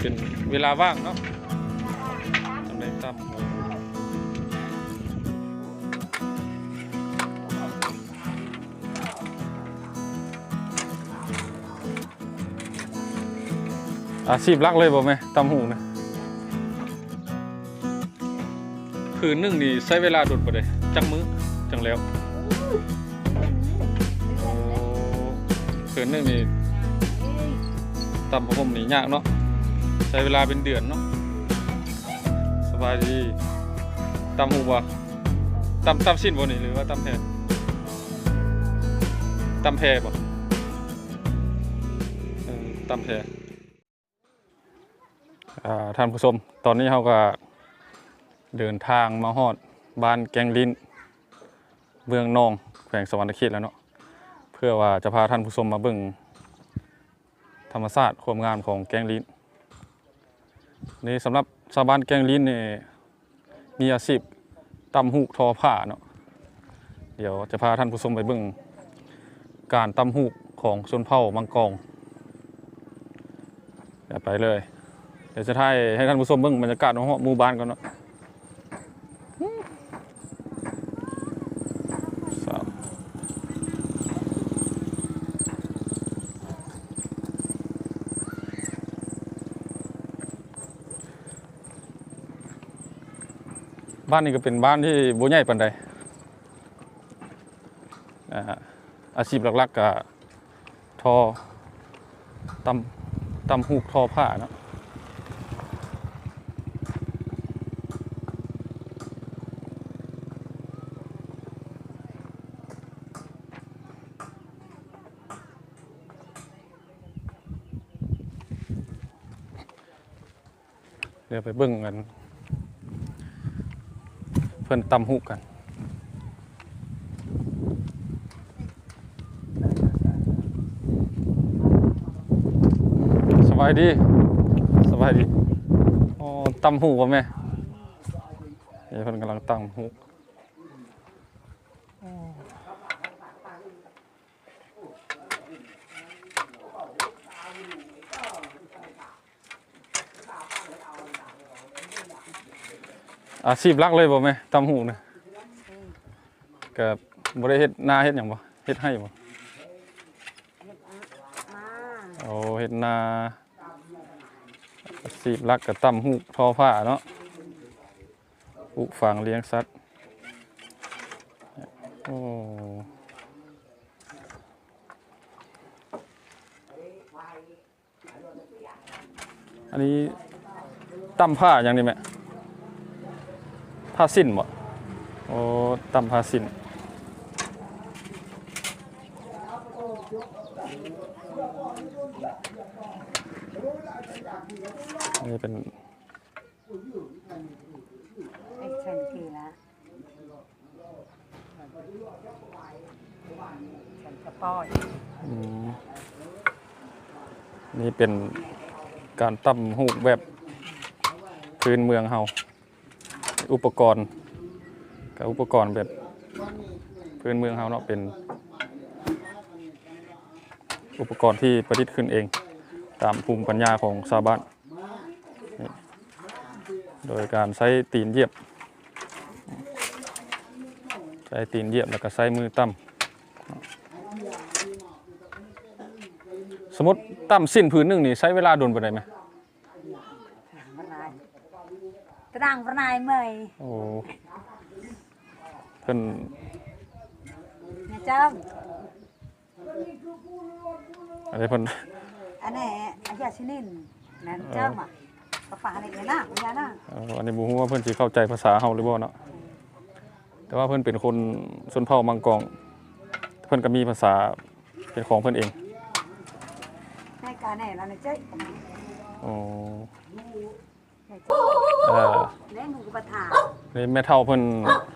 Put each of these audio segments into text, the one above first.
เป็นเวลาว่างเนาะทำได้ตั้มอาชีพหลักเลยบ่แม่ตำหูนะคืนหนึ่งนี่ใช้เวลาโดดบ่ได้จังมื้อจังแล้วโอ้คืนหนึ่งนี่ตำผมนี่ยากเนาะ ใช้เวลาเป็นเดือนเนาะสบายดีตำหูบ่ตำตำสิ้นบ่นี่หรือว่าตำแพรตำแพรบ่เออตำแพรอ่าท่านผู้ชมตอนนี้เขาก็เดินทางมาฮอดบ้านแกงลิ้นเมืองนองแขวงสวรรณเขตแล้วเนาะเพื่อว่าจะพาท่านผู้ชมมาเบิ่งธรรมชาติความงามของแกงลิ้น นี่สำหรับชาวบ้านแกงลิ้นเนี่ยมีอาชีพตำหูกทอผ้าเนาะเดี๋ยวจะพาท่านผู้ชมไปเบิ่งการตำหูกของชนเผ่ามังกรเดี๋ยวไปเลย เดี๋ยวจะถ่ายให้ท่านผู้ชมเบิ่งบรรยากาศของหมู่บ้านก่อนเนาะ บ้านนี้ก็เป็นบ้านที่บ่ใหญ่ปานใดอ่าอาชีพหลักๆก็ทอตำตำหูกทอผ้าเนาะเดี๋ยวไปเบิ่งกัน พื่อนตำหูกันสบายดีสบายดีอ๋อตำหูป่ะแม่เดี๋ยวเพิ่นกำลังตำหู อาชีพหลักเลยบ่แม่ตำหูนะกับ่ได้เฮ็ดนาเฮ็ดหยังบ่เฮ็ดให้บ่โอ้เฮ็ดนาอาชีพหลักก็ตำหูทอผ้าเนาะปลูกฝังเลี้ยงสัตว์โอ้อันนี้ตำผ้าอย่างนี้ไหม ผ้าสิ้นบ่โอ้ตำผ้าสิ้นนี่เป็นไอ้ฉันกี่ละฉันจะป้อยอืมนี่เป็นการตำหูกแบบพื้นเมืองเฮา อุปกรณ์กับอุปกรณ์แบบพื้นเมืองเฮาเนาะเป็นอุปกรณ์ที่ประดิษฐ์ขึ้นเอง ตามภูมิปัญญาของชาวบ้านโดยการใช้ตีนเยียบ ใช้ตีนเยียบแล้วก็ใช้มือตั้มสมมติตั้มสิ้นพื้นหนึ่งนี่ใช้เวลาโดนไปได้ไหม มันนาย ตรังพระนายเมยโอ้เพิ่นเนี่ยเจ้าอะไรเพิ่นอันนี้อาญาชินินนั่นเจ้าอะปะปาอะไรกันนะไม่ใช่นะเอ่ออันนี้บ่ฮู้ว่าเพิ่นสิเข้าใจภาษาเฮาหรือบ่เนาะแต่ว่าเพิ่นเป็นคนชนเผ่ามังกรเพิ่นก็มีภาษาเป็นของเพิ่นเองในการไหนเราเนี่ยเจ้าโอ้ เนี่เจ้าเอ่อเล่นมือประถานี่แม่เฒ่าเพิ่น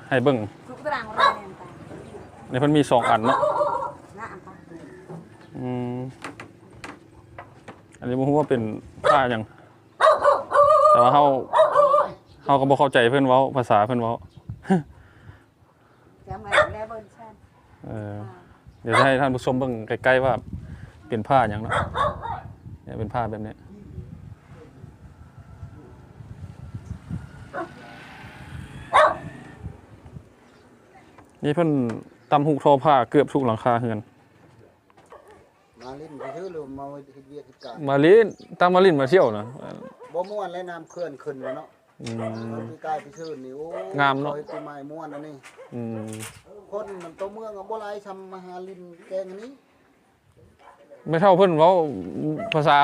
ให้เบิ่งทุกตรังพระนายเนี่ยตานี่เพิ่นมีสองอันเนาะนะอะอืมอันนี้บ่ฮู้ว่าเป็นผ้าหยังแต่ว่าเฮาเฮาก็บ่เข้าใจเพิ่นเว้าภาษาเพิ่นเว้าจำไว้แล้วเบิ้ลชันเออเดี๋ยวจะให้ท่านผู้ชมเบิ่งใกล้ๆว่าเป็นผ้าอย่างเนาะเนี่ยเป็นผ้าแบบนี้ นี่เพิ่นตำหูกทอผ้าเกือบทุกหลังคาเฮือน มาลิ้นไปซื้อหรือมาเฮ็ดเวียกเฮ็ดการมาลินตามมาลินมาเที่ยวนะ บ่ม่วนและน้ำเคลื่อนขึ้นแล้วเนาะอืมคนที่ใกล้ไปซื้อนี่โอ้งามเนาะ ขอให้ปีใหม่ม่วนอันนี้ อืมคนมันตัวเมืองอะบ่หลายทำมาหาลิ้นแกงอันนี้ไม่เท่าเพิ่นเว้าภาษา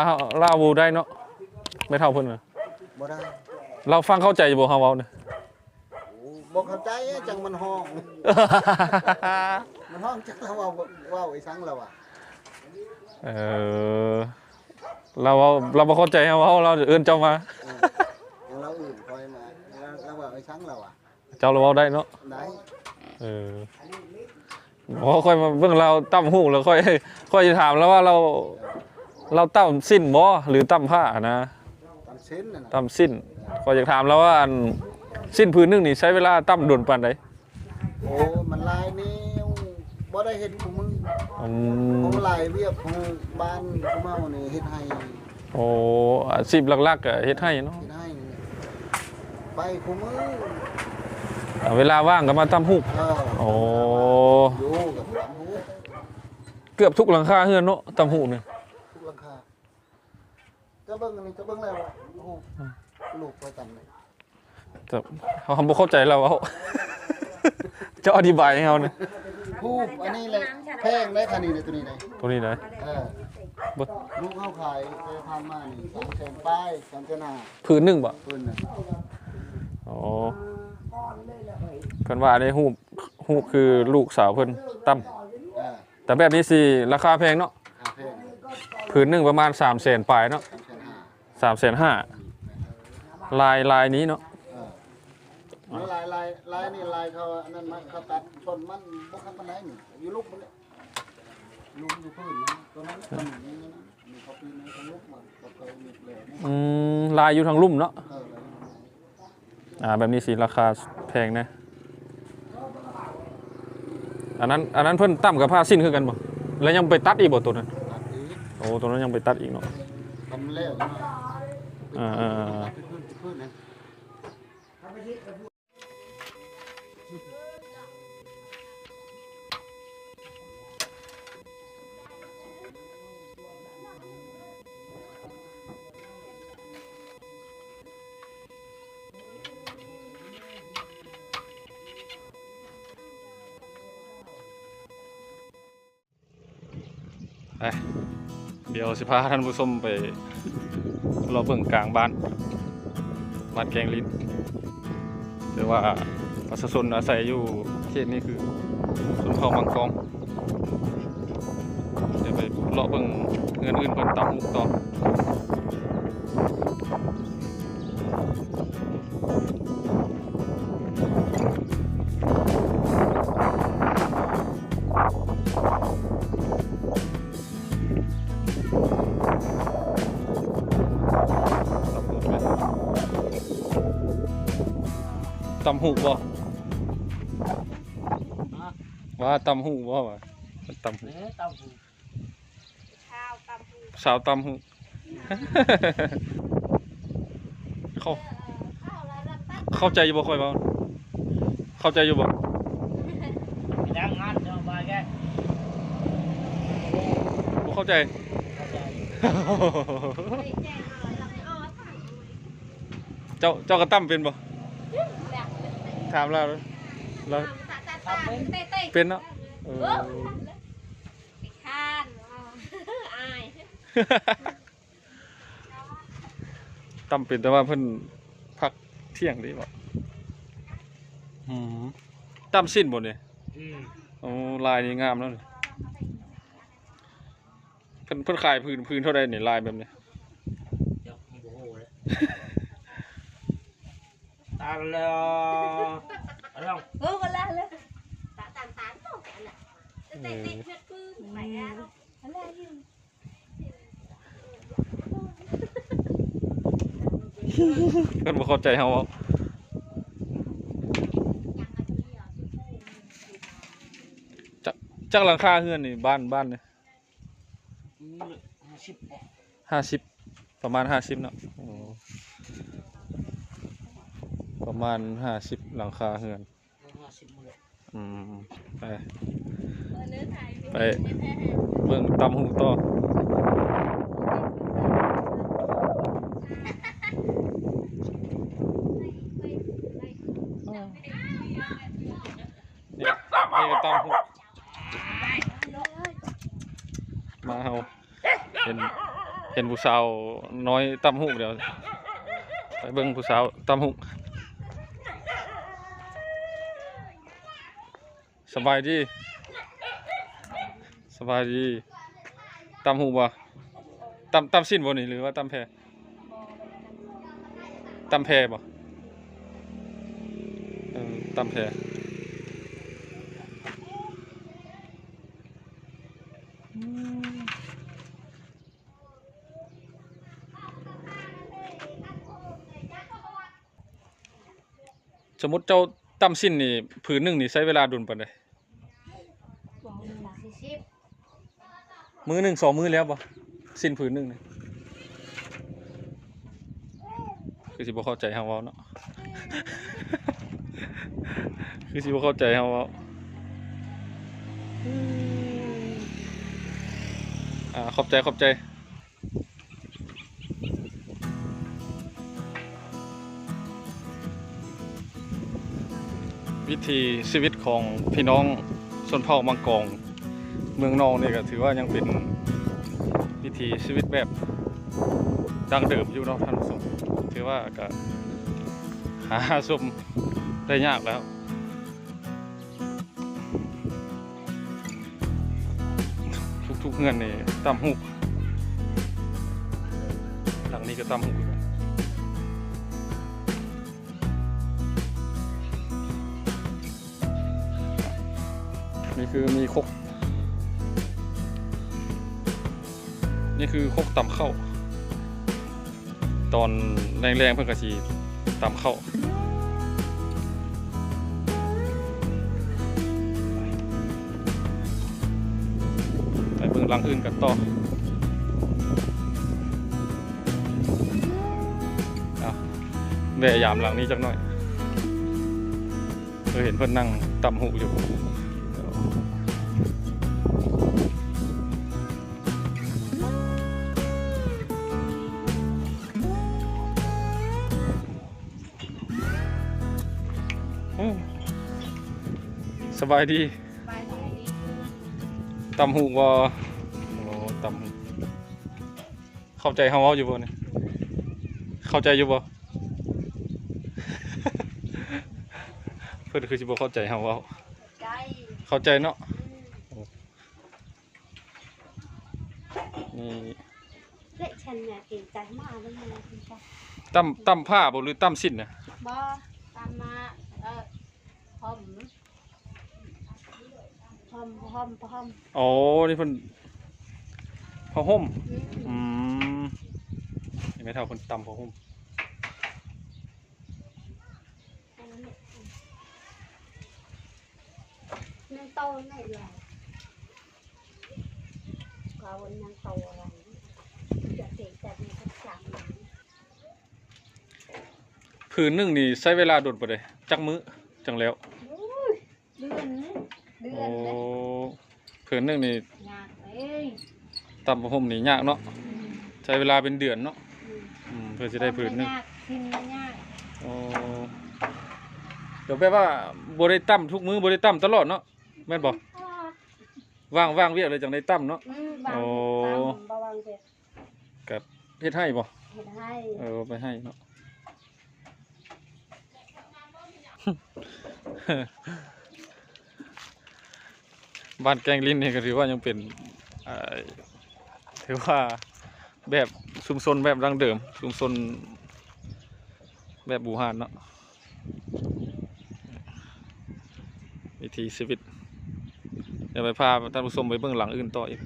ลาวได้เนาะไม่เท่าเพิ่นน่ะบ่ได้ เราฟังเข้าใจอยู่บ่เฮาเว้าเนี่ยโอ้บ่เข้าใจอะจังมันห้อง มันห้องจังแล้วว่าเว้าไอ้สังแล้วอะเออเราเว้าเราบ่เข้าใจเฮาเว้าเราเอิ้นเจ้ามาเอออย่างเราอื่นคอยมาแล้วแล้วว่าไอ้สังแล้วอะเจ้าเราเว้าได้เนาะ ไหนเออพอค่อยมาเบิ่งเราตั้มหูแล้วค่อย ค่อยจะถามแล้วว่าเรา เราตั้มสิ้นบ่หรือตั้มผ้านะ ตามชิ้นน่ะนะตั้มสิ้นค่อยอยากถามแล้วว่าอันสิ้นพื้นหนึงนี่ใช้เวลาตั้มโดนปานใดโอ้มันลายนิ้วบ่ได้เห็นของมึงอืขอมงลายเวียบของบ้านของเฮานี่เฮ็ดให้โอ้อาชีพหลักๆก็เฮ็ดให้เนาะเฮ็ดให้ไปของมึงอ่าเวลาว่างก็มาตั้มหูเออโอ้อยู่กับหลังหูเกือบทุกหลังคาเฮือนเนาะตั้มหูเนี่ยทุกหลังคาจะเบิ่งอันนี้จะเบิ่งแล้ว อะโอ้โหลูกไปกันเลยแต่เขาบ่เข้าใจเราเอาเจะอธิบายให้เขาเนี่ยฮูบอันนี้เลยแพงได้คันนี้เลยตัวนี้เลยตัวนี้นะเออบ่ลูกเขาขายไปทานมานี่สามแสนป้ายสามแสนห้าพื้นหนึงบ่ปืนน่ะอ๋อเพิ่นว่าได้ฮูบฮูบคือลูกสาวเพิ่นตั้มเออแต่แบบนี้สิราคาแพงเนาะอาแพงผืนหนึ่งประมาณ3 0 0 0 0 0ปลายเนาะ สามแสนห้า3 5 0 0 0ลายลายนี้เนาะเออแล้วลายลายลายนี่ลายเขาอันนั้นมันเขาตัดชนมันบ่คันปานใดนี่อยู่ลูกมันเลยลูกอยู่พื้นนะตัวนั้นตัวนี้นะมีเขาปีนในเขาลูกมันเขาเคยมีเลยนะอืมลายอยู่ทางลุ่มเนาะเออเลยอ่าแบบนี้สิราคาแพงนะอันนั้นอันนั้นเพิ่นตั้มกับผ้าสิ้นคือกันบ่แล้วยังไปตัดอีกบ่ตัวนั้นตัดอีกโอ้ตัวนั้นยังไปตัดอีกเนาะ ทำแล้วนะ อ่าอ่าอ่าไปเดี๋ยวสิพาท่านผู้ชมไป เราเบิ่งกลางบ้านบ้านแกงลิ้นแต่ว่าประชาชนอาศัยอยู่เขตนี้คือชนเผ่ามังกรเดี๋ยวไปเลาะเบิ่งเงินอื่นเพิ่นตามมุกต่อ ตำหูบ่ว่าตำหูบ่ว่าตำหูข้าวตำปูสาวตำหูเข้าเข้าใจอยู่บ่ค่อยเว้าเข้าใจอยู่บ่ยังงานจะมาแกบ่เข้าใจ เจ้าเจ้าก็ตั้มเป็นบ่ถามแล้วแล้วเป็นเนาะเออข้านอายตั้มเป็นแต่ว่าเพิ่นพักเที่ยงดีบ่อืมตั้มสิ้นบ่เนี่ยอืมโอ้ลายนี้งามแล้วนี่เพิ่นเพิ่นขายพื้นพื้นเท่าใดนี่ลายแบบนี้ เดี๋ยวมีโบโหเลยตาเลยอะไรบ้างเออกันแล้วเลยตาตามตามต้องกันอะแต่แต่แต่เพื่อนปื้มไปอะอะไรอยู่ เพิ่นบ่เข้าใจเฮาเว้าจักจักหลังคาเฮือนนี่บ้านบ้านนี่ห้าสิบห้าสิบประมาณห้าสิบเนาะโอ้ ประมาณห้าสิบหลังคาเฮือนห้าสิบหมดเลยอืมไปเออเนื้อถ่ายไปเบิ่งตำหูต่อนี่นี่ก็ตำหูมาเฮาเห็นเห็นผู้สาวน้อยตำหูเดี๋ยวไปเบิ่งผู้สาวตำหู สบายดี สบายดีตำหูบ่ตำตำสิ้นบ่นี่หรือว่าตำแพรตำแพรบ่ตำแพรสมมติเจ้าตำสิ้นนี่ผืนหนึ่งนี่ใช้เวลาดุนปานใด สี่สิบ มือหนึ่งสองมือแล้วปะสิ้นผืนหนึ่งเนี่ยคือสิบ่เข้าใจเฮาเว้าเนาะคือสิบ่เข้าใจเฮาเว้าอ่าขอบใจขอบใจวิธีชีวิตของพี่น้องชนเผ่ามังกร เมืองนองนี่ก็ถือว่ายังเป็นวิถีชีวิตแบบดังเดิมอยู่เนาะท่านผู้ชมถือว่าก็หาชมได้ยากแล้วทุกๆเงื่อนนี่ตำหุกหลังนี้ก็ตำหุกอีกนี่คือมีคก นี่คือคกตำเข้า ตอนแรงๆเพื่อนกะชีตำเข้าไปเบิ่งลังอื่นกันต่อเอาแวะยามหลังนี้จักหน่อย เคยเห็นเพื่อนนั่งตำหูอยู่ บายดีไปดีตำหูบ่โอ้ตำหูเข้าใจเฮาเว้าอยู่บ่เนี่ยเข้าใจอยู่บ่เพิ่อนคือสิบ่เข้าใจเฮาเว้าเข้าใจเนาะนี่เละฉันเนี่ยเก่งใจมากเลยนะคุณป้าตำตำผ้าบ่หรือตำสิ้นน่ะบอตามมาเออพ อมพอมพอมพอมอ๋อนี่เพิ่นผ้าห่มอืมอืมนี่ไม่เท่าเพิ่นตำผ้าห่มนั่งโตไม่เลยเขานั่งโตอะไรจะเก่งแต่ในทักษะมันผืนหนึงนี่ใช้เวลาโดนบ่ได้จักมื้อจังแล้ว อุ้ยเดือนนะเดือ โอ้ นเลย ผืนหนึงนี่ยากเลยตำผ้าห่มนี่ยากเนาะอืมใช้เวลาเป็นเดือนเนาะอืมอืมเพื่อจะได้ผืนหนึงยากกินไม่ยากโอ้เดี๋ยวแปลว่าบ่ได้ตั้มทุกมื้อบ่ได้ตั้มตลอดเนาะแม่นบ่ว่างว่างเวียกเลยจังได้ตั้มเนาะอืมบางโอ้บางบางเสร็จกับเฮ็ดให้บ่เห็นให้เออเอาไปให้เนาะ บ้านแกงลิ้นนี่ก็ถือว่ายังเป็นถือว่าแบบชุมชนแบบดังเดิม ชุมชนแบบบูฮานเนาะวิถีชีวิตเดี๋ยวไปพาท่านผู้ชมไปเบื้องหลังอื่นต่ออีก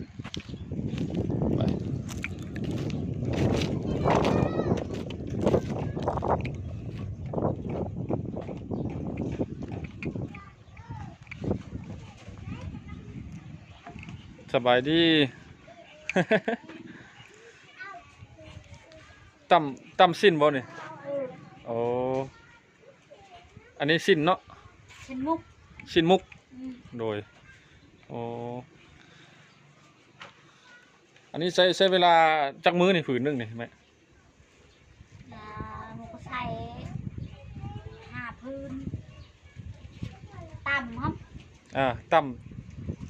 สบายดีตำตำสิ้นบ่นี่โอ้อันนี้สิ้นเนาะชิ้นมุกสิ้นมุกอืมโดย โอ้อันนี้ใช้ใช้เวลาจักมื้อนี่ผืนหนึงนี่ไหมอ่าหมูก็ใส่ห้าพื้นต่ำครับอ่าตั้ม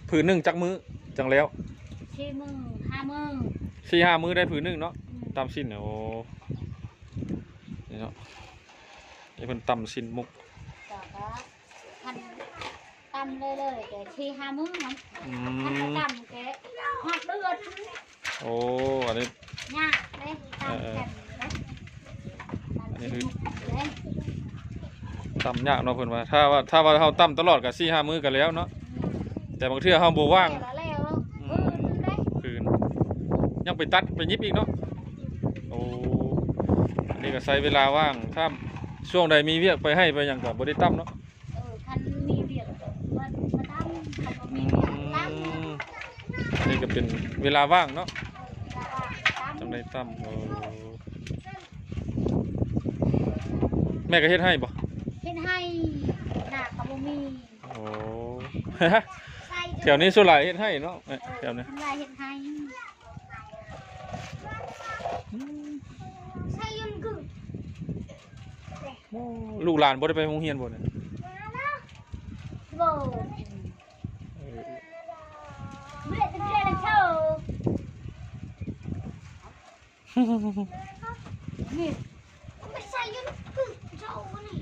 ผืนหนึงจักมื้อ จังแล้วสี่มือห้ามือสี่ห้ามื้อได้ผืนหนึงเนาะอืมตำสิ้นเนี่ยโอ้นี่เนาะนี่เพิ่นตำสิ้นมุกต่อก็พันต่ำเลยเลยแต่สี่ห้ามือครับอืพันมต่ำแกหอดเลือดโอ้อันนี้ ยากเลยต่ำแข็งเลยอันนี้คือ เลยตำยากเนาะเพิ่นว่าถ้าว่าถ้าว่าเฮาตำตลอดก็สี่ห้ามื้อก็แล้วเนาะแต่บางเทื่อเฮาบ่ว่างแล้วแล้วเออเลย คืน ยังไปตัดไปยิบอีกเนาะโอ้อันนี้ก็ใช้เวลาว่างถ้าช่วงใดมีเวียกไปให้ไปหยังก็บ่ได้ตำเนาะเออคันมีเบียดมันมาตั้มคันบ่อืมีเบียดตั้มมอันนี้ก็เป็นเวลาว่างเนาะตั้มจังได้ตำโอ้แม่ก็เฮ็ดให้บ่เฮ็ดให้หน้าก็บ่มีโอ้ใส่แถวนี้ส่วนหลายเฮ็ดให้เนาะเอ้ยแถวนี้ทำลายเฮ็ดให้ ใส่ยนกึ่งลูกหลานบ่ได้ไปโรงเรียนบ่เนี่ยโบเออเมื่อจะเรียนโชว์นี่ไม่ใส่ยนกึ่งโชว์นี่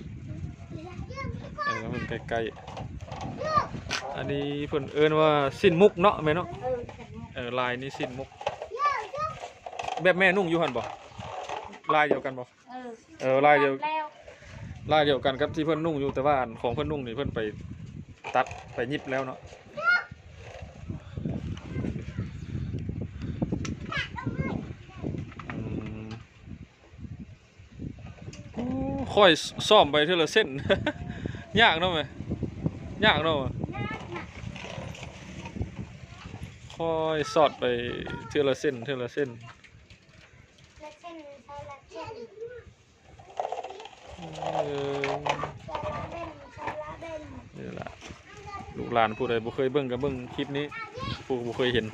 เออมันใกล้ๆอันนี้เพิ่นเอิ้นว่าสิ้นมุกเนาะแม่เนาะเออฉันเออลายนี้สิ้นมุก แบบแม่นุ่งอยู่หั่นบ่ลายเดียวกันบ่เออเออลายเดียวแล้วลายเดียวกันกับที่เพิ่นนุ่งอยู่แต่ว่าอันของเพิ่นนุ่งนี่เพิ่นไปตัดไปยิบแล้วเนาะอืมโอ้ค่อยซ่อมไปเท่าละเส้น ยากเนาะแม่ยากเนาะค่อยสอดไปเท่าละเส้นเท่าละเส้น และเช่นใส่ละเช่น เออใส่ละเบนใส่ละเบนนี่ล่ะลูกหลานผู้ใดบ่เคยเบิ่งก็เบิ่งคลิปนี้ผู้บ่เคยเห็น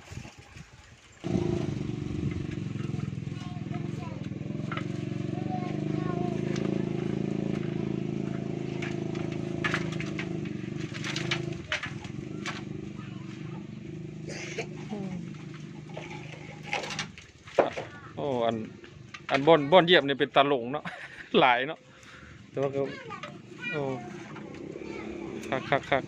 โอ้อันอันบอนบ่อนเยียบนี่ยเป็นตาหลงเนาะหลายเนาะ แต่ว่าก็โอ้คักคักคัก